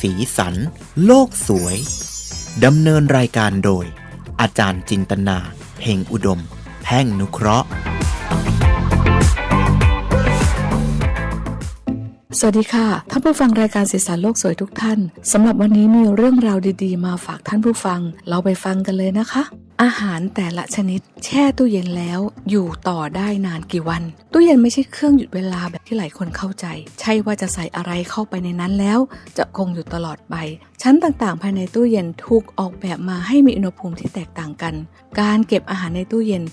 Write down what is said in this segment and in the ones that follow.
สีสัน โลกสวย ดำเนินรายการโดย อาจารย์จินตนาเพ่งอุดม แพ่งนุเคราะห์ สวัสดีค่ะ ท่านผู้ฟังรายการสีสันโลกสวยทุกท่านสำหรับวันนี้มีเรื่องราวดีๆ มาฝากท่านผู้ฟัง เราไปฟังกันเลยนะคะ อาหารแต่ละชนิด แช่ตู้เย็นแล้วอยู่ต่อได้นานกี่วัน ตู้เย็นไม่ใช่เครื่องหยุดเวลาแบบที่หลายคนเข้าใจ ใช่ว่าจะใส่อะไรเข้าไปในนั้นแล้ว จะคงอยู่ตลอดไป ชั้นต่างๆ ภายในตู้เย็นถูกออกแบบมาให้มีอุณหภูมิที่แตกต่างกัน การเก็บอาหารในตู้เย็น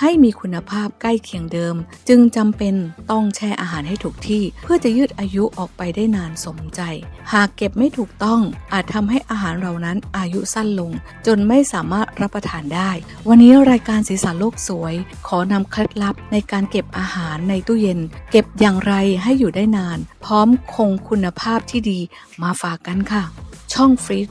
ให้มีคุณภาพใกล้เคียงเดิม จึงจำเป็นต้องแช่อาหารให้ถูกที่ เพื่อจะยืดอายุออกไปได้นานสมใจ หากเก็บไม่ถูกต้องอาจทำให้อาหารเหล่านั้นอายุสั้นลง จนไม่สามารถรับประทานได้วันนี้รายการสีสันโลกสวย ขอนำเคล็ดลับในการเก็บอาหารในตู้เย็น เก็บอย่างไรให้อยู่ได้นาน พร้อมคงคุณภาพที่ดีมาฝากกันค่ะ ช่องฟรีซ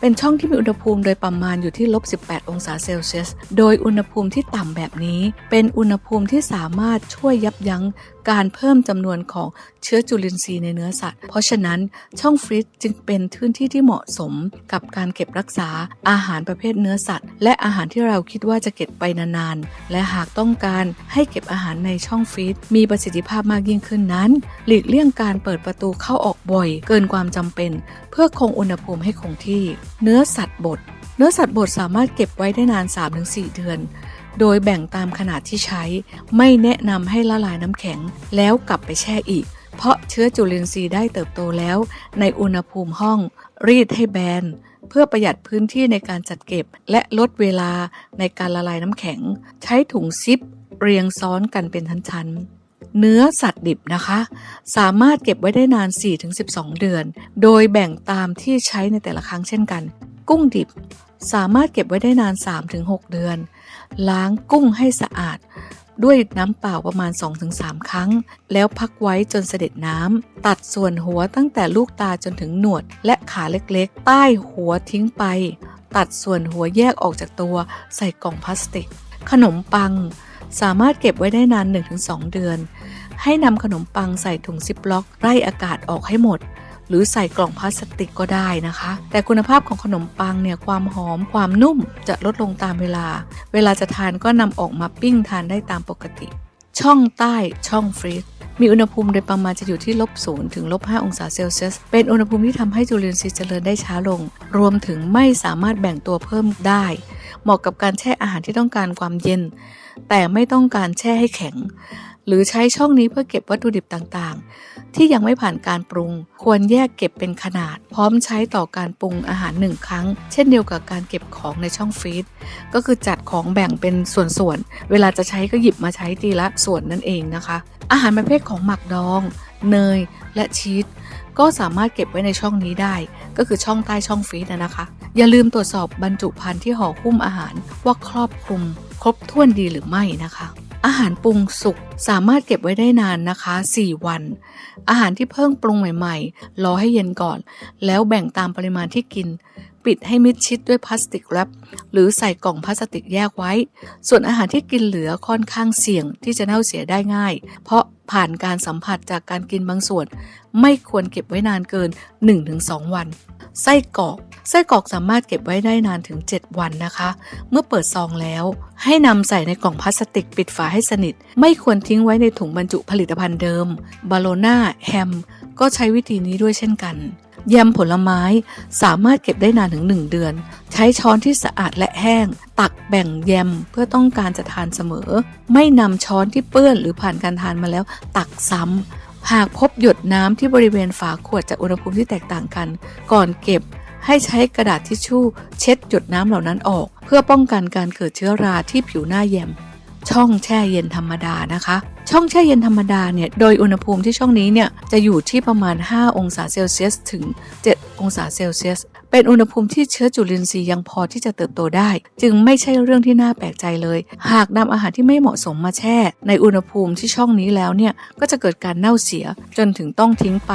เป็นช่องที่มีอุณหภูมิโดยประมาณอยู่ที่ลบ 18 องศาเซลเซียส โดยอุณหภูมิที่ต่ำแบบนี้ เป็นอุณหภูมิที่สามารถช่วยยับยั้ง การเพิ่มจำนวนของเชื้อจุลินทรีย์ในเนื้อสัตว์ เพราะฉะนั้นช่องฟรีซจึงเป็นพื้นที่ที่เหมาะสมกับการเก็บรักษาอาหารประเภทเนื้อสัตว์ และอาหารที่เราคิดว่าจะเก็บไปนานๆ และหากต้องการให้เก็บอาหารในช่องฟรีซมีประสิทธิภาพมากยิ่งขึ้นนั้น หลีกเลี่ยงการเปิดประตูเข้าออกบ่อย เกินความจำเป็น เพื่อคงอุณหภูมิให้คงที่ เนื้อสัตว์บดเนื้อสัตว์บดสามารถเก็บไว้ได้นาน 3-4 เดือน โดยแบ่งตามขนาดที่ใช้ ไม่แนะนำให้ละลายน้ำแข็งแล้วกลับไปแช่อีก เพราะเชื้อจุลินทรีย์ได้เติบโตแล้ว ในอุณหภูมิห้อง รีดให้แบนเพื่อประหยัดพื้นที่ในการจัดเก็บ และลดเวลาในการละลายน้ำแข็ง ใช้ถุงซิป เรียงซ้อนกันเป็นชั้นๆเนื้อสัตว์ดิบนะคะ สามารถเก็บไว้ได้นาน 4-12 เดือน โดยแบ่งตามที่ใช้ในแต่ละครั้งเช่นกัน กุ้งดิบ สามารถเก็บไว้ได้นาน 3-6 เดือน ล้างกุ้งให้สะอาด ด้วยน้ำเปล่าประมาณ 2-3 ครั้ง แล้วพักไว้จนเสด็จน้ำ ตัดส่วนหัวตั้งแต่ลูกตาจนถึงหนวด และขาเล็กๆ ใต้หัวทิ้งไป ตัดส่วนหัวแยกออกจากตัว ใส่กล่องพลาสติก ขนมปัง สามารถเก็บไว้ได้นาน 1-2 เดือน ให้นำขนมปังใส่ถุงซิปล็อก ไล่อากาศออกให้หมด หรือใส่กล่องพลาสติกก็ได้นะคะ แต่คุณภาพของขนมปังเนี่ยความหอมความนุ่มจะลดลงตามเวลา เวลาจะทานก็นำออกมาปิ้งทานได้ตามปกติ ช่องใต้ช่องฟรีซมีอุณหภูมิโดยประมาณจะอยู่ที่ลบศูนย์ถึงลบ5องศาเซลเซียส เป็นอุณหภูมิที่ทำให้จุลินทรีย์เจริญได้ช้าลง รวมถึงไม่สามารถแบ่งตัวเพิ่มได้ เหมาะกับการแช่อาหารที่ต้องการความเย็น แต่ไม่ต้องการแช่ให้แข็ง หรือใช้ช่องนี้เพื่อเก็บวัตถุดิบต่างๆ ที่ยังไม่ผ่านการปรุง ควรแยกเก็บเป็นขนาด พร้อมใช้ต่อการปรุงอาหารหนึ่งครั้ง เช่นเดียวกับการเก็บของในช่องฟรีซก็คือจัดของแบ่งเป็นส่วนๆ เวลาจะใช้ก็หยิบมาใช้ทีละส่วนนั่นเองนะคะ อาหารประเภทของหมักดอง เนย และชีสก็สามารถเก็บไว้ในช่องนี้ได้ ก็คือช่องใต้ช่องฟรีซนะคะ อย่าลืมตรวจสอบบรรจุภัณฑ์ที่ห่อหุ้มอาหารว่าครอบคลุม ครบถ้วนดีหรือไม่นะคะ อาหารปรุงสุกสามารถเก็บไว้ได้นานนะคะ 4 วัน อาหารที่เพิ่งปรุงใหม่ๆ รอให้เย็นก่อน แล้วแบ่งตามปริมาณที่กิน ปิดให้มิดชิดด้วยพลาสติกแรปหรือใส่กล่องพลาสติกแยกไว้ ส่วนอาหารที่กินเหลือค่อนข้างเสี่ยงที่จะเน่าเสียได้ง่าย เพราะผ่านการสัมผัสจากการกินบางส่วน ไม่ควรเก็บไว้นานเกิน 1-2 วัน ไส้กรอก ไส้กรอกสามารถเก็บไว้ได้นานถึง 7 วันนะคะ เมื่อเปิดซองแล้ว ให้นำใส่ในกล่องพลาสติกปิดฝาให้สนิท ไม่ควรทิ้งไว้ในถุงบรรจุผลิตภัณฑ์เดิม บาโลน่าแฮม ก็ใช้วิธีนี้ด้วยเช่นกันยำผลไม้สามารถเก็บได้นานถึง 1 เดือน ใช้ช้อนที่สะอาดและแห้ง ตักแบ่งแยมเพื่อต้องการจะทานเสมอ ไม่นำช้อนที่เปื้อนหรือผ่านการทานมาแล้ว ตักซ้ำหากพบหยดน้ำที่บริเวณฝาขวดจากอุณหภูมิที่แตกต่างกัน ก่อนเก็บ ให้ใช้กระดาษทิชชู่ เช็ดหยดน้ำเหล่านั้นออก เพื่อป้องกันการเกิดเชื้อราที่ผิวหน้าแยมช่องแช่เย็นธรรมดานะคะ ช่องแช่เย็นธรรมดาเนี่ยโดยอุณหภูมิที่ช่องนี้เนี่ยจะอยู่ที่ประมาณ 5 องศาเซลเซียสถึง 7 องศาเซลเซียส เป็นอุณหภูมิที่เชื้อจุลินทรีย์ยังพอที่จะเติบโตได้ จึงไม่ใช่เรื่องที่น่าแปลกใจเลย หากนำอาหารที่ไม่เหมาะสมมาแช่ ในอุณหภูมิที่ช่องนี้แล้วเนี่ยก็จะเกิดการเน่าเสียจนถึงต้องทิ้งไป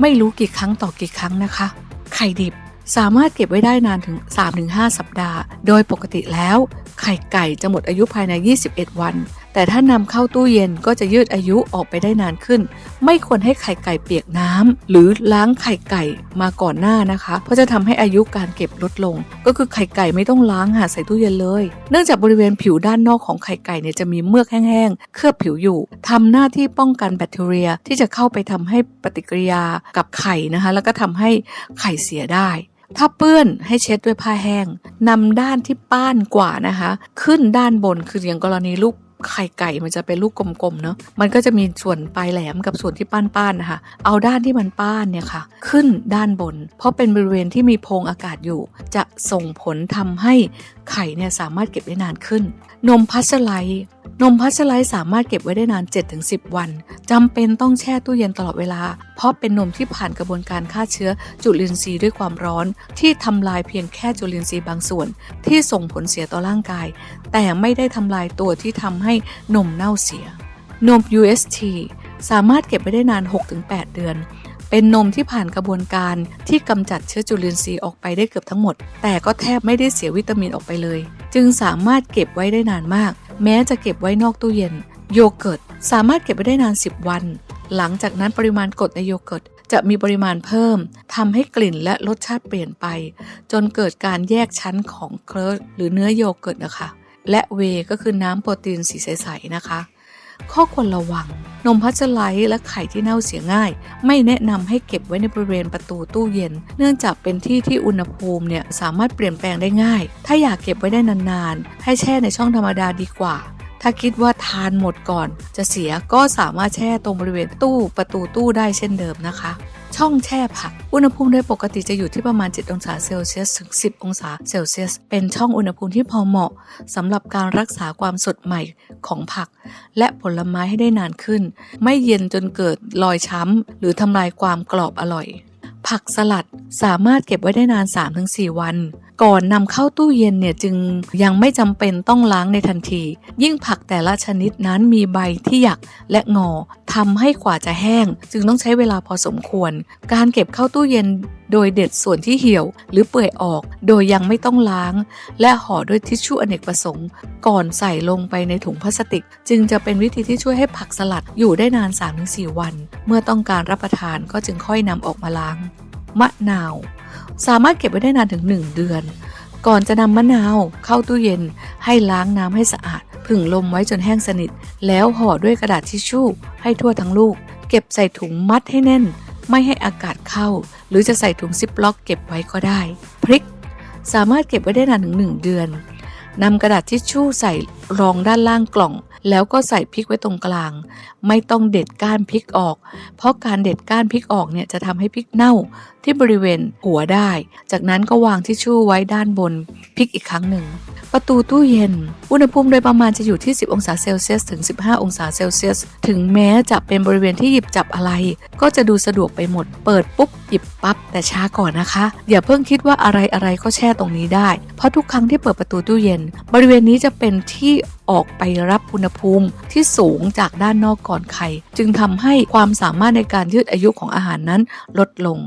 ไม่รู้กี่ครั้งต่อกี่ครั้งนะคะ ไข่ดิบ สามารถเก็บไว้ได้นานถึง 3-5 สัปดาห์ โดยปกติแล้ว ไข่ไก่จะหมดอายุภายใน 21 วัน แต่ถ้านำเข้าตู้เย็นก็จะยืดอายุออกไปได้นานขึ้น ไม่ควรให้ไข่ไก่เปียกน้ำหรือล้างไข่ไก่มาก่อนหน้านะคะ เพราะจะทำให้อายุการเก็บลดลง ก็คือไข่ไก่ไม่ต้องล้างหาใส่ตู้เย็นเลย เนื่องจากบริเวณผิวด้านนอกของไข่ไก่เนี่ยจะมีเมือกแห้งๆเคลือบผิวอยู่ทำหน้าที่ป้องกันแบคทีเรียที่จะเข้าไปทำให้ปฏิกิริยากับไข่นะคะ แล้วก็ทำให้ไข่เสียได้ถ้าเปื้อนให้เช็ดด้วยผ้าแห้งนำด้านที่ป้านกว่านะคะ ขึ้นด้านบนคืออย่างกรณีลูก ไข่ไก่มันจะเป็นลูกกลมๆเนาะมันก็จะมีส่วนปลายแหลมกับส่วนที่ป้านๆนะคะ เอาด้านที่มันป้านเนี่ยค่ะ ขึ้นด้านบน เพราะเป็นบริเวณที่มีโพรงอากาศอยู่ จะส่งผลทำให้ไข่เนี่ยสามารถเก็บได้นานขึ้น นมพัชไลนมพัชไลสามารถเก็บไว้ได้นาน 7-10 วัน จำเป็นต้องแช่ตู้เย็นตลอดเวลา เพราะเป็นนมที่ผ่านกระบวนการฆ่าเชื้อจุลินทรีย์ด้วยความร้อน ที่ทำลายเพียงแค่จุลินทรีย์บางส่วน ที่ส่งผลเสียต่อร่างกาย แต่ไม่ได้ทำลายตัวที่ทำให้นมเน่าเสีย นม UST สามารถเก็บไว้ได้นาน 6-8 เดือน เป็นนมที่ผ่านกระบวนการที่กำจัดเชื้อจุลินทรีย์ออกไปได้เกือบทั้งหมด แต่ก็แทบไม่ได้เสียวิตามินออกไปเลย จึงสามารถเก็บไว้ได้นานมาก แม้จะเก็บไว้นอกตู้เย็น โยเกิร์ตสามารถเก็บไว้ได้นาน 10 วัน หลังจากนั้นปริมาณกรดในโยเกิร์ตจะมีปริมาณเพิ่มทำให้กลิ่นและรสชาติเปลี่ยนไป จนเกิดการแยกชั้นของเคลิร์หรือเนื้อโยเกิร์ตนะคะ และเวก็คือน้ำโปรตีนสีใสๆนะคะ ข้อควรระวัง นมพัชไลท์และไข่ที่เน่าเสียง่าย ไม่แนะนำให้เก็บไว้ในบริเวณประตูตู้เย็น เนื่องจากเป็นที่ที่อุณหภูมิเนี่ยสามารถเปลี่ยนแปลงได้ง่าย ถ้าอยากเก็บไว้ได้นานๆ ให้แช่ในช่องธรรมดาดีกว่าถ้าคิดว่าทานหมดก่อน จะเสียก็สามารถแช่ตรงบริเวณตู้ประตูตู้ได้เช่นเดิมนะคะ ช่องแช่ผัก อุณหภูมิโดยปกติจะอยู่ที่ประมาณ 7 องศาเซลเซียสถึง 10 องศาเซลเซียส เป็นช่องอุณหภูมิที่พอเหมาะสำหรับการรักษาความสดใหม่ของผัก และผลไม้ให้ได้นานขึ้น ไม่เย็นจนเกิดรอยช้ำหรือทำลายความกรอบอร่อย ผักสลัดสามารถเก็บไว้ได้นาน 3-4 วัน ก่อนนำเข้าตู้เย็นเนี่ยจึงยังไม่จำเป็นต้องล้างในทันที ยิ่งผักแต่ละชนิดนั้นมีใบที่หยักและงอทำให้กว่าจะแห้ง จึงต้องใช้เวลาพอสมควร การเก็บเข้าตู้เย็น โดยเด็ดส่วนที่เหี่ยวหรือเปื่อยออก โดยยังไม่ต้องล้าง และห่อด้วยทิชชู่อเนกประสงค์ ก่อนใส่ลงไปในถุงพลาสติก จึงจะเป็นวิธีที่ช่วยให้ผักสลัดอยู่ได้นาน 3-4 วัน เมื่อต้องการรับประทานก็จึงค่อยนำออกมาล้าง มะนาว สามารถเก็บไว้ได้นานถึง 1 เดือน ก่อนจะนำมะนาวเข้าตู้เย็น ให้ล้างน้ำให้สะอาดผึ่งลมไว้จนแห้งสนิท แล้วห่อด้วยกระดาษทิชชู่ให้ทั่วทั้งลูก เก็บใส่ถุงมัดให้แน่น ไม่ให้อากาศเข้า หรือจะใส่ถุงซิปล็อกเก็บไว้ก็ได้ พริก สามารถเก็บไว้ได้นานถึง 1 เดือนนำกระดาษทิชชู่ใส่รองด้านล่างกล่อง แล้วก็ใส่พริกไว้ตรงกลาง ไม่ต้องเด็ดก้านพริกออก เพราะการเด็ดก้านพริกออกเนี่ยจะทำให้พริกเน่าที่บริเวณหัวได้ จากนั้นก็วางทิชชู่ไว้ด้านบนพริกอีกครั้งหนึ่ง ประตูตู้เย็น อุณหภูมิโดยประมาณจะอยู่ที่ 10 องศาเซลเซียสถึง 15 องศาเซลเซียส ถึงแม้จะเป็นบริเวณที่หยิบจับอะไร ก็จะดูสะดวกไปหมด เปิดปุ๊บหยิบปั๊บแต่ช้าก่อนนะคะ อย่าเพิ่งคิดว่าอะไรอะไรก็แช่ตรงนี้ได้ เพราะทุกครั้งที่เปิดประตูตู้เย็น บริเวณนี้จะเป็นที่ออกไปรับอุณหภูมิที่สูงจากด้านนอกก่อนไข่จึงทำให้ความสามารถในการยืดอายุของอาหารนั้นลดลง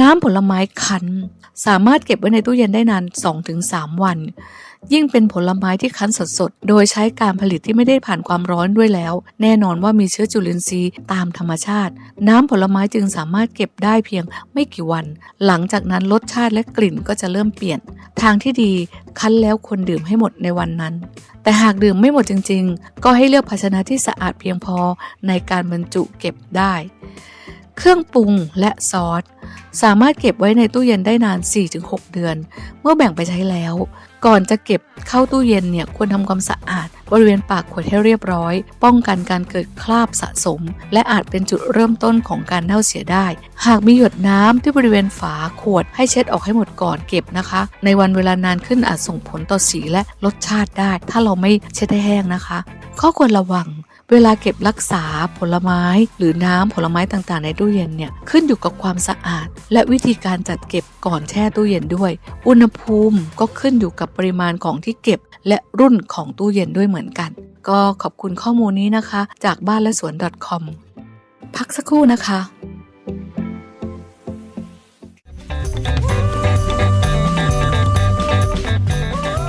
น้ำผลไม้คั้นสามารถเก็บไว้ในตู้เย็นได้นาน 2-3 วัน ยิ่งเป็นผลไม้ที่คั้นสดๆ โดยใช้การผลิตที่ไม่ได้ผ่านความร้อนด้วยแล้ว แน่นอนว่ามีเชื้อจุลินทรีย์ตามธรรมชาติ น้ำผลไม้จึงสามารถเก็บได้เพียงไม่กี่วัน หลังจากนั้นรสชาติและกลิ่นก็จะเริ่มเปลี่ยน ทางที่ดีคั้นแล้วควรดื่มให้หมดในวันนั้น แต่หากดื่มไม่หมดจริง ๆ ก็ให้เลือกภาชนะที่สะอาดเพียงพอในการบรรจุเก็บได้ เครื่องปรุงและซอส สามารถเก็บไว้ในตู้เย็นได้นาน 4-6 เดือน เมื่อแบ่งไปใช้แล้ว ก่อนจะเก็บเข้าตู้เย็นเนี่ยควรทำความสะอาด บริเวณปากขวดให้เรียบร้อย ป้องกันการเกิดคราบสะสม และอาจเป็นจุดเริ่มต้นของการเน่าเสียได้ หากมีหยดน้ำที่บริเวณฝาขวดให้เช็ดออกให้หมดก่อนเก็บนะคะ ในวันเวลานานขึ้นอาจส่งผลต่อสีและรสชาติได้ ถ้าเราไม่เช็ดให้แห้งนะคะ ข้อควรระวัง เวลาเก็บรักษาผลไม้ หรือน้ำผลไม้ต่างๆ ในตู้เย็นเนี่ยขึ้นอยู่กับความสะอาด และวิธีการจัดเก็บก่อนแช่ตู้เย็นด้วย อุณหภูมิก็ขึ้นอยู่กับปริมาณของที่เก็บ และรุ่นของตู้เย็นด้วยเหมือนกัน ก็ขอบคุณข้อมูลนี้นะคะ จากบ้านและสวน .com พักสักครู่นะคะ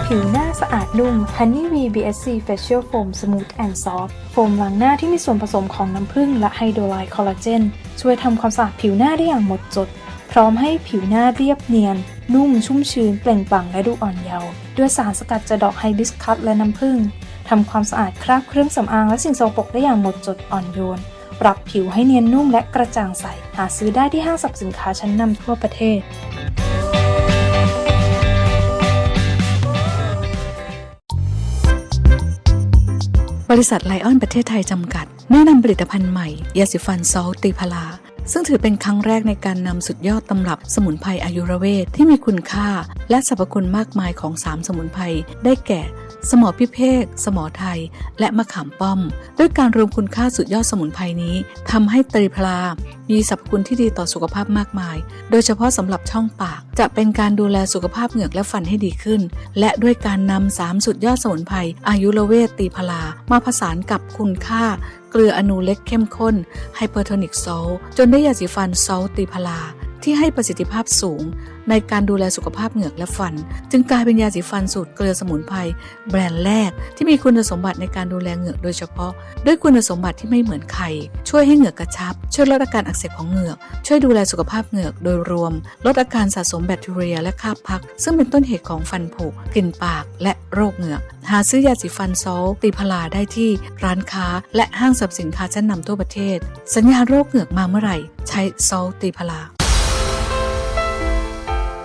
ผิวหน้า สะอาดนุ่ม Honey V BSC Facial Foam Smooth and Soft โฟมล้างหน้าที่มีส่วนผสมของน้ำผึ้งและไฮโดรไลท์คอลลาเจน ช่วยทำความสะอาดผิวหน้าได้อย่างหมดจด พร้อมให้ผิวหน้าเรียบเนียน นุ่มชุ่มชื้น เปล่งปลั่งและดูอ่อนเยาว์ด้วยสารสกัดจากดอกไฮบิสคัสและน้ำผึ้งทำความสะอาดคราบเครื่องสำอางและสิ่งสกปรกได้อย่างหมดจดอ่อนโยนปรับผิวให้เนียนนุ่มและกระจ่างใส หาซื้อได้ที่ห้างสรรพสินค้าชั้นนำทั่วประเทศ ริษัทไลออนประเทศไทยจำกัด แนะนำผลิตภัณฑ์ใหม่ ยาสีฟันซอลตีพลา ซึ่งถือเป็นครั้งแรกในการนำสุดยอดตำรับสมุนไพรอายุรเวทที่มีคุณค่า และสรรพคุณมากมายของ 3 สมุนไพรได้แก่ สมอพิเภก สมอไทย และมะขามป้อม ด้วยการรวมคุณค่าสุดยอดสมุนไพรนี้ทำให้ตรีพลา มีสรรพคุณที่ดีต่อสุขภาพมากมาย โดยเฉพาะสำหรับช่องปาก จะเป็นการดูแลสุขภาพเหงือกและฟันให้ดีขึ้น และด้วยการนำสามสุดยอดสมุนไพรอายุรเวทตีพลา มาผสานกับคุณค่าเกลืออนูเล็กเข้มข้นไฮเปอร์โทนิกโซลจนได้ยาสีฟันโซลตีพลา ที่ให้ประสิทธิภาพสูง ในการดูแลสุขภาพเหงือกและฟัน จึงกลายเป็นยาสีฟันสูตรเกลือสมุนไพรแบรนด์แรกที่มีคุณสมบัติในการดูแลเหงือกโดยเฉพาะ ด้วยคุณสมบัติที่ไม่เหมือนใคร ช่วยให้เหงือกกระชับ ช่วยลดอาการอักเสบของเหงือก ช่วยดูแลสุขภาพเหงือกโดยรวม ลดอาการสะสมแบคทีเรียและคราบพัก ซึ่งเป็นต้นเหตุของฟันผุกลิ่นปากและโรคเหงือก หาซื้อยาสีฟันซอลตีพลาได้ที่ร้านค้า และห้างสรรพสินค้าชั้นนำทั่วประเทศ สัญญาโรคเหงือกมาเมื่อไหร่ ใช้ซอลตีพลา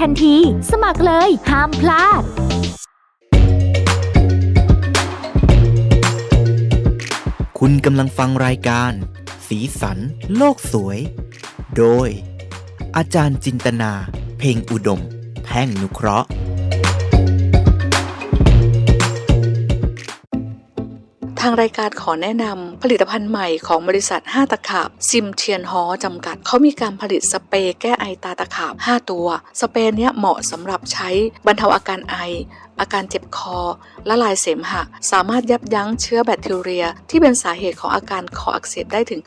ทันที สมัครเลย ห้ามพลาดคุณกำลังฟังรายการ สีสัน โลกสวย โดย อาจารย์จินตนา เพ่งอุดม แพ่งนุเคราะห์ ทางรายการขอแนะนำผลิตภัณฑ์ใหม่ของบริษัท 5 ตะขาบซิมเทียนฮอจำกัด เขามีการผลิตสเปรย์แก้ไอตาตะขาบ 5 ตัว สเปรย์เนี้ยเหมาะสำหรับใช้บรรเทาอาการไออาการเจ็บคอ ละลายเสมหะ สามารถยับยั้งเชื้อแบคทีเรีย ที่เป็นสาเหตุของอาการคออักเสบได้ถึง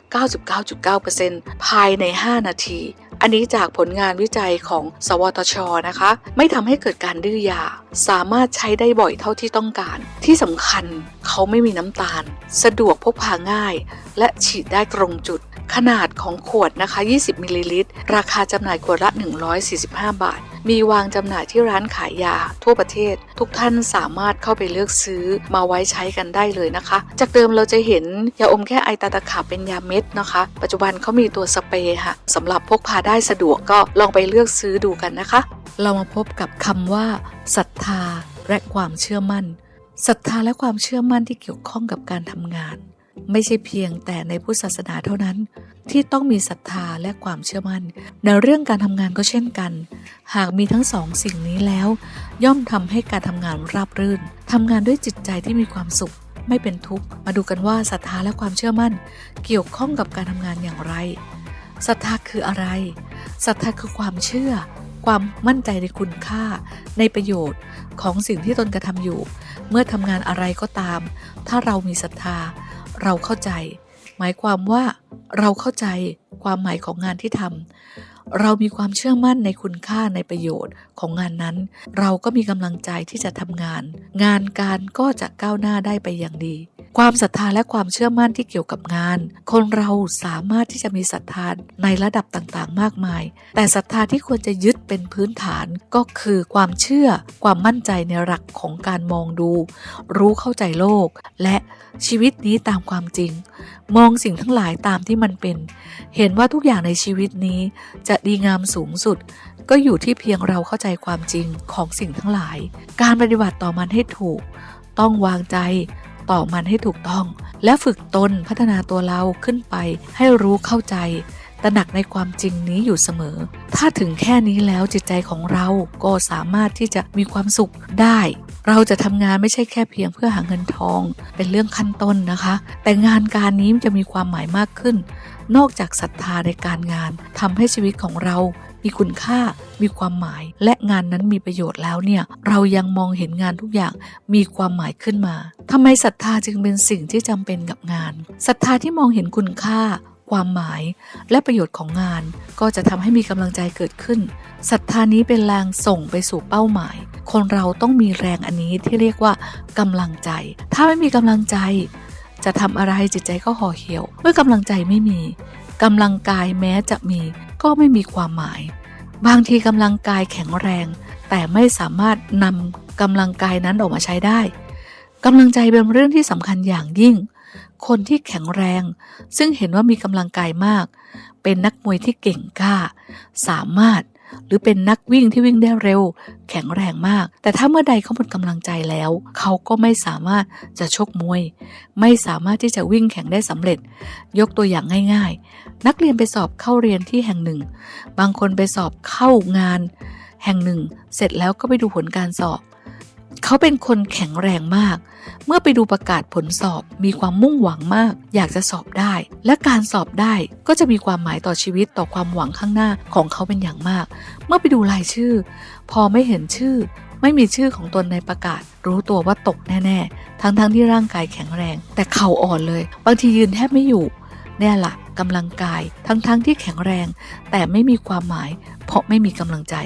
99.9%ภายใน 5 นาที อันนี้จากผลงานวิจัยของ สวทช นะคะ ไม่ทำให้เกิดการดื้อยา สามารถใช้ได้บ่อยเท่าที่ต้องการ ที่สำคัญเขาไม่มีน้ำตาล สะดวกพกพาง่าย และฉีดได้ตรงจุดขนาดของขวดนะคะ 20 มิลลิลิตร ราคาจำหน่ายขวดละ 145 บาท มีวางจำหน่ายที่ร้านขายยาทั่วประเทศ ทุกท่านสามารถเข้าไปเลือกซื้อมาไว้ใช้กันได้เลยนะคะ จากเดิมเราจะเห็นยาอมแค่ไอตาตะขาบเป็นยาเม็ดนะคะ ปัจจุบันเขามีตัวสเปรย์ค่ะสำหรับพกพาได้สะดวกก็ลองไปเลือกซื้อดูกันนะคะ เรามาพบกับคำว่าศรัทธาและความเชื่อมั่นศรัทธาและความเชื่อมั่นที่เกี่ยวข้องกับการทำงาน ไม่ใช่เพียงแต่ในพุทธศาสนาเท่านั้น ที่ต้องมีศรัทธาและความเชื่อมั่น ในเรื่องการทำงานก็เช่นกัน หากมีทั้งสองสิ่งนี้แล้ว ย่อมทำให้การทำงานราบรื่นทำงานด้วยจิตใจที่มีความสุข ไม่เป็นทุกข์ มาดูกันว่าศรัทธาและความเชื่อมั่น เกี่ยวข้องกับการทำงานอย่างไรศรัทธาคืออะไรศรัทธาคือความเชื่อ ความมั่นใจในคุณค่า ในประโยชน์ของสิ่งที่ตนกระทำอยู่ เมื่อทำงานอะไรก็ตาม ถ้าเรามีศรัทธา เราเข้าใจ หมายความว่าเราเข้าใจความหมายของงานที่ทำเรามีความเชื่อมั่นในคุณค่าในประโยชน์ของงานนั้น เราก็มีกำลังใจที่จะทำงาน งานการก็จะก้าวหน้าได้ไปอย่างดี ความศรัทธาและความเชื่อมั่นที่เกี่ยวกับงาน คนเราสามารถที่จะมีศรัทธาในระดับต่างๆ มากมาย แต่ศรัทธาที่ควรจะยึดเป็นพื้นฐานก็คือความเชื่อ ความมั่นใจในหลักของการมองดู รู้เข้าใจโลก และชีวิตนี้ตามความจริง มองสิ่งทั้งหลายตามที่มันเป็น เห็นว่าทุกอย่างในชีวิตนี้ จะดีงามสูงสุด ก็อยู่ที่เพียงเราเข้าใจความจริงของสิ่งทั้งหลาย การปฏิบัติต่อมันให้ถูก ต้องวางใจ ต่อมันให้ถูกต้อง และฝึกตนพัฒนาตัวเราขึ้นไปให้รู้เข้าใจตระหนักในความจริงนี้อยู่เสมอ ถ้าถึงแค่นี้แล้วจิตใจของเราก็สามารถที่จะมีความสุขได้ เราจะทำงานไม่ใช่แค่เพียงเพื่อหาเงินทอง เป็นเรื่องขั้นต้นนะคะ แต่งานการนี้จะมีความหมายมากขึ้น นอกจากศรัทธาในการงานทำให้ชีวิตของเรา มีคุณค่า มีความหมาย และงานนั้นมีประโยชน์แล้วเนี่ย เรายังมองเห็นงานทุกอย่างมีความหมายขึ้นมาทำไมศรัทธาจึงเป็นสิ่งที่จำเป็นกับงานศรัทธาที่มองเห็นคุณค่า ความหมายและประโยชน์ของงาน ก็จะทำให้มีกำลังใจเกิดขึ้นศรัทธานี้เป็นแรงส่งไปสู่เป้าหมาย คนเราต้องมีแรงอันนี้ที่เรียกว่ากำลังใจ ถ้าไม่มีกำลังใจ จะทำอะไรจิตใจก็ห่อเหี่ยว เมื่อกำลังใจไม่มีกำลังกายแม้จะมี ก็ไม่มีความหมาย บางทีกำลังกายแข็งแรง แต่ไม่สามารถนำกำลังกายนั้นออกมาใช้ได้กำลังใจเป็นเรื่องที่สำคัญอย่างยิ่ง คนที่แข็งแรง ซึ่งเห็นว่ามีกำลังกายมาก เป็นนักมวยที่เก่งกล้า สามารถ หรือเป็นนักวิ่งที่วิ่งได้เร็ว แข็งแรงมาก แต่ถ้าเมื่อใดเขาหมดกำลังใจแล้ว เขาก็ไม่สามารถจะชกมวย ไม่สามารถที่จะวิ่งแข่งได้สำเร็จ ยกตัวอย่างง่าย ๆ นักเรียนไปสอบเข้าเรียนที่แห่งหนึ่ง บางคนไปสอบเข้างาน แห่งหนึ่ง เสร็จแล้วก็ไปดูผลการสอบ เขาเป็นคนแข็งแรงมาก เมื่อไปดูประกาศผลสอบมีความมุ่งหวังมาก อยากจะสอบได้ และการสอบได้ก็จะมีความหมายต่อชีวิตต่อความหวังข้างหน้าของเขาเป็นอย่างมาก เมื่อไปดูรายชื่อ พอไม่เห็นชื่อ ไม่มีชื่อของตนในประกาศ รู้ตัวว่าตกแน่ ๆ ทั้งๆทที่ร่างกายแข็งแรง แต่เข่าอ่อนเลย บางทียืนแทบไม่อยู่เนี่ยละกำลังกายทั้งๆทที่แข็งแรง แต่ไม่มีความหมาย เพราะไม่มีกำลังใจ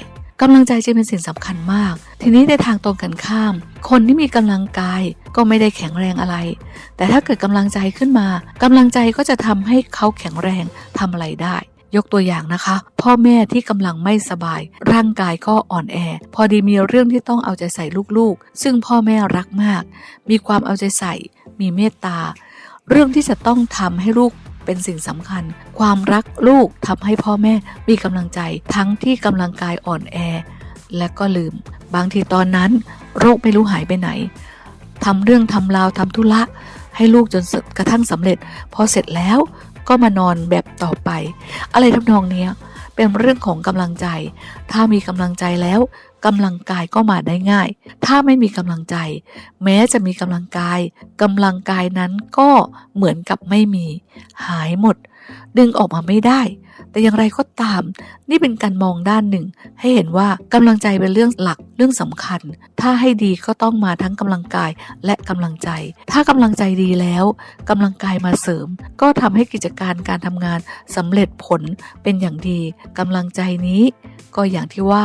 กำลังใจจะเป็นสิ่งสำคัญมาก ทีนี้ในทางตรงกันข้าม คนที่มีกำลังกายก็ไม่ได้แข็งแรงอะไร แต่ถ้าเกิดกำลังใจขึ้นมากำลังใจก็จะทำให้เขาแข็งแรงทำอะไรได้ ยกตัวอย่างนะคะ พ่อแม่ที่กำลังไม่สบาย ร่างกายก็อ่อนแอ พอดีมีเรื่องที่ต้องเอาใจใส่ลูกๆ ซึ่งพ่อแม่รักมาก มีความเอาใจใส่ มีเมตตา เรื่องที่จะต้องทำให้ลูกเป็นสิ่งสำคัญ ความรักลูกทำให้พ่อแม่มีกำลังใจ ทั้งที่กำลังกายอ่อนแอ และก็ลืม บางทีตอนนั้น โรคไม่รู้หายไปไหนทำเรื่องทำราวทำธุระให้ลูกจนกระทั่งสำเร็จ พอเสร็จแล้วก็มานอนแบบต่อไป อะไรทำนองเนี้ยเป็นเรื่องของกำลังใจ ถ้ามีกำลังใจแล้วกำลังกายก็มาได้ง่าย ถ้าไม่มีกำลังใจ แม้จะมีกำลังกายกำลังกายนั้นก็เหมือนกับไม่มี หายหมด ดึงออกมาไม่ได้ แต่อย่างไรก็ตาม นี่เป็นการมองด้านหนึ่ง ให้เห็นว่ากำลังใจเป็นเรื่องหลักเรื่องสำคัญ ถ้าให้ดีก็ต้องมาทั้งกำลังกายและกำลังใจ ถ้ากำลังใจดีแล้วกำลังกายมาเสริม ก็ทำให้กิจการการทำงานสำเร็จผลเป็นอย่างดีกำลังใจนี้ก็อย่างที่ว่า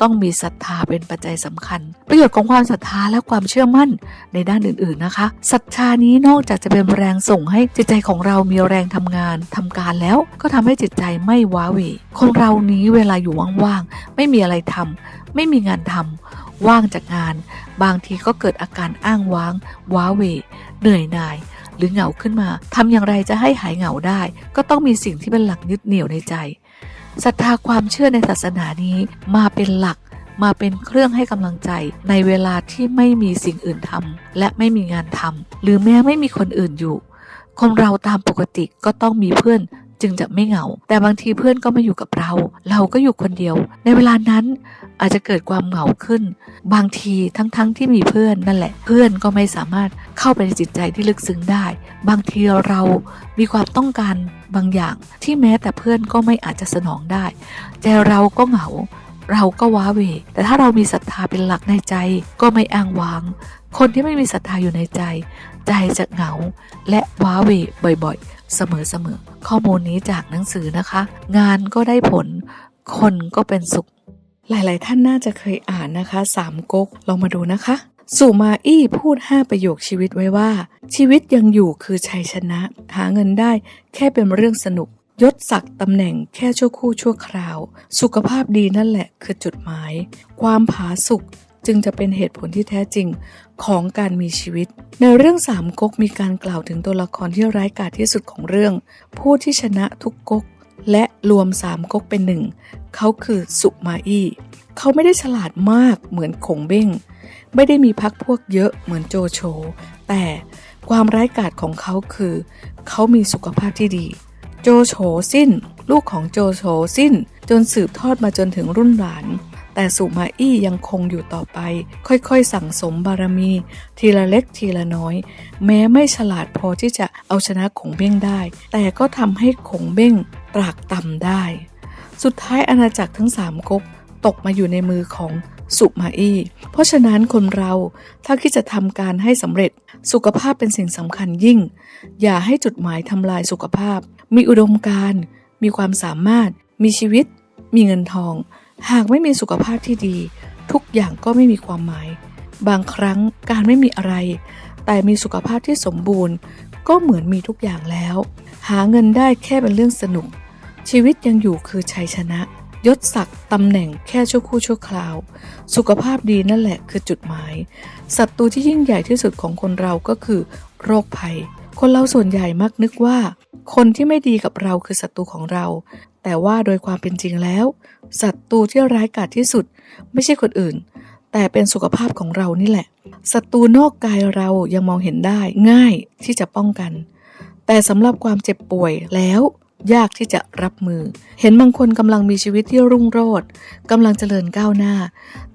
ต้องมีศรัทธาเป็นปัจจัยสำคัญ ประโยชน์ของความศรัทธาและความเชื่อมั่นในด้านอื่น ๆนะคะศรัทธานี้นอกจากจะเป็นแรงส่งให้จิตใจของเรามีแรงทำงานทำการแล้ว ก็ทำให้จิตใจไม่ว้าเหวคนเรานี้เวลาอยู่ว่างๆ ไม่มีอะไรทำ ไม่มีงานทำ ว่างจากงาน บางทีก็เกิดอาการอ้างว้าง ว้าเหวเหนื่อยหน่าย หรือเหงาขึ้นมา ทำอย่างไรจะให้หายเหงาได้ ก็ต้องมีสิ่งที่เป็นหลักยึดเหนี่ยวในใจ ศรัทธาความเชื่อในศาสนานี้มาเป็นหลักมาเป็นเครื่องให้กำลังใจในเวลาที่ไม่มีสิ่งอื่นทำและไม่มีงานทำหรือแม้ไม่มีคนอื่นอยู่ คนเราตามปกติก็ต้องมีเพื่อน จึงจะไม่เหงา แต่บางทีเพื่อนก็ไม่อยู่กับเรา เราก็อยู่คนเดียว ในเวลานั้นอาจจะเกิดความเหงาขึ้น บางทีทั้งๆทที่มีเพื่อนนั่นแหละ เพื่อนก็ไม่สามารถเข้าไปในจิตใจที่ลึกซึ้งได้ บางทีเรามีความต้องการบางอย่างที่แม้แต่เพื่อนก็ไม่อาจจะสนองได้แต่เราก็เหงาเราก็ว้าเว แต่ถ้าเรามีศรัทธาเป็นหลักในใจ ก็ไม่อ้างว้าง คนที่ไม่มีศรัทธาอยู่ในใจ ใจจะเหงาและว้าเวบ่อยๆเสมอๆ ข้อมูลนี้จากหนังสือนะคะ งานก็ได้ผล คนก็เป็นสุข หลายๆ ท่านน่าจะเคยอ่านนะคะสามก๊กลองมาดูนะคะสุมาอี้พูดห้าประโยคชีวิตไว้ว่า ชีวิตยังอยู่คือชัยชนะ หาเงินได้แค่เป็นเรื่องสนุก ยศศักดิ์ตำแหน่งแค่ชั่วครู่ชั่วคราว สุขภาพดีนั่นแหละคือจุดหมาย ความผาสุกจึงจะเป็นเหตุผลที่แท้จริง ของการมีชีวิต ในเรื่องสามก๊กมีการกล่าวถึงตัวละครที่ร้ายกาจที่สุดของเรื่อง ผู้ที่ชนะทุกก๊กและรวมสามก๊กเป็นหนึ่งเขาคือสุมาอี้เขาไม่ได้ฉลาดมากเหมือนขงเบ้ง ไม่ได้มีพักพวกเยอะเหมือนโจโฉแต่ความร้ายกาจของเขาคือ เขามีสุขภาพที่ดี โจโฉสิ้น ลูกของโจโฉสิ้น จนสืบทอดมาจนถึงรุ่นหลาน แต่สุมาอี้ยังคงอยู่ต่อไป ค่อยๆ สั่งสมบารมี ทีละเล็กทีละน้อย แม้ไม่ฉลาดพอที่จะเอาชนะขงเบ้งได้ แต่ก็ทำให้ขงเบ้งตรากต่ำได้ สุดท้ายอาณาจักรทั้งสามก๊กตกมาอยู่ในมือของสุมาอี้ เพราะฉะนั้นคนเราถ้าคิดจะทำการให้สำเร็จสุขภาพเป็นสิ่งสำคัญยิ่ง อย่าให้จุดหมายทำลายสุขภาพ มีอุดมการ มีความสามารถ มีชีวิต มีเงินทอง หากไม่มีสุขภาพที่ดี ทุกอย่างก็ไม่มีความหมาย บางครั้งการไม่มีอะไร แต่มีสุขภาพที่สมบูรณ์ ก็เหมือนมีทุกอย่างแล้ว หาเงินได้แค่เป็นเรื่องสนุก ชีวิตยังอยู่คือชัยชนะ ยศศักดิ์ตำแหน่งแค่ชั่วครู่ชั่วคราว สุขภาพดีนั่นแหละคือจุดหมายศัตรูที่ยิ่งใหญ่ที่สุดของคนเราก็คือ โรคภัย คนเราส่วนใหญ่มักนึกว่า คนที่ไม่ดีกับเราคือศัตรูของเรา แต่ว่าโดยความเป็นจริงแล้วศัตรูที่ร้ายกาจที่สุด ไม่ใช่คนอื่น แต่เป็นสุขภาพของเรานี่แหละศัตรูนอกกายเรายังมองเห็นได้ง่ายที่จะป้องกัน แต่สำหรับความเจ็บป่วยแล้วยากที่จะรับมือ เห็นบางคนกำลังมีชีวิตที่รุ่งโรจน์กำลังเจริญก้าวหน้า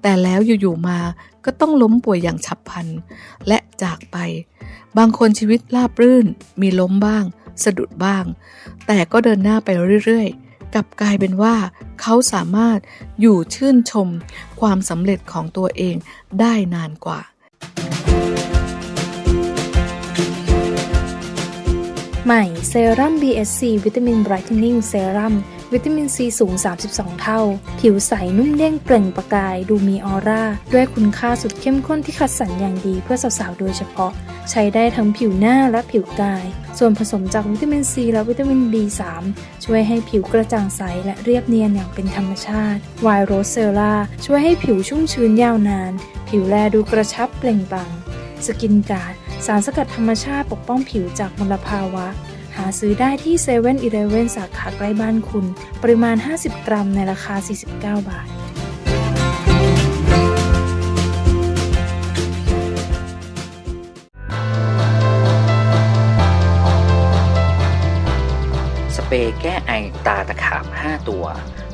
แต่แล้วอยู่ๆมาก็ต้องล้มป่วยอย่างฉับพลัน และจากไป บางคนชีวิตราบรื่น มีล้มบ้าง สะดุดบ้าง แต่ก็เดินหน้าไปเรื่อย กลับกลายเป็นว่า เขาสามารถอยู่ชื่นชมความสำเร็จของตัวเองได้นานกว่า ใหม่เซรั่ม BSC วิตามิน Brightening Serum วิตามินซีสูง 32 เท่า ผิวใสนุ่มเด้งเปล่งประกาย ดูมีออร่า ด้วยคุณค่าสุดเข้มข้นที่คัดสรรอย่างดีเพื่อสาวๆ โดยเฉพาะ ใช้ได้ทั้งผิวหน้าและผิวกาย ส่วนผสมจากวิตามินซีและวิตามิน B3 ช่วยให้ผิวกระจ่างใสและเรียบเนียนอย่างเป็นธรรมชาติไวโรเซล่าช่วยให้ผิวชุ่มชื้นยาวนาน ผิวแลดูกระชับเปล่งปลั่งสกินการ์ดสารสกัดธรรมชาติปกป้องผิวจากมลภาวะาซื้อได้ที่7 e เ e ่ e อสาขาใกล้บ้านคุณ ปริมาณ 50 กรัมในราคา 49 บาท สเปรย์แก้ไอตาตะขาบ 5 ตัว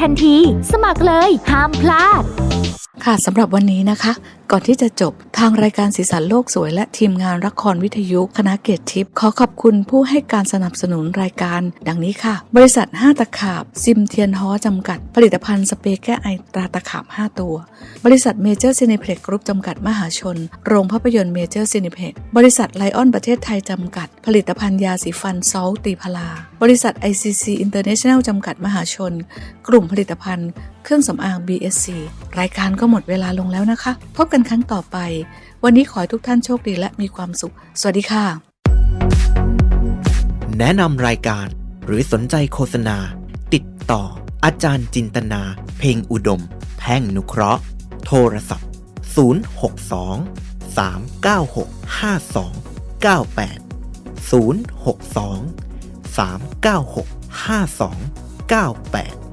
ทันที สมัครเลย ห้ามพลาด ค่ะสำหรับวันนี้นะคะ ก่อนที่จะจบ ทางรายการสีสันโลกสวยและทีมงานละครวิทยุคณะเกียรติทิพย์ขอขอบคุณผู้ให้การสนับสนุนรายการ ดังนี้ค่ะ บริษัท 5 ตะขาบ ซิมเทียนฮอจำกัด ผลิตภัณฑ์สเปรย์แก้ไอตราตะขาบ 5 ตัว บริษัทเมเจอร์ซีนิเพล็กกรุ๊ปจำกัดมหาชน โรงภาพยนตร์เมเจอร์ซีนิเพล็กบริษัทไลออนประเทศไทยจำกัด ผลิตภัณฑ์ยาสีฟันซอลตีพลา บริษัท ICC International จำกัดมหาชน กลุ่มผลิตภัณฑ์ เครื่องสำอาง BSC รายการก็หมดเวลาลงแล้วนะคะ พบกันครั้งต่อไป วันนี้ขอให้ทุกท่านโชคดีและมีความสุข สวัสดีค่ะ แนะนำรายการหรือสนใจโฆษณา ติดต่อ อาจารย์จินตนา เพ่งอุดม แพ่งนุเคราะห์ โทรศัพท์ 0623965298 062 396 5298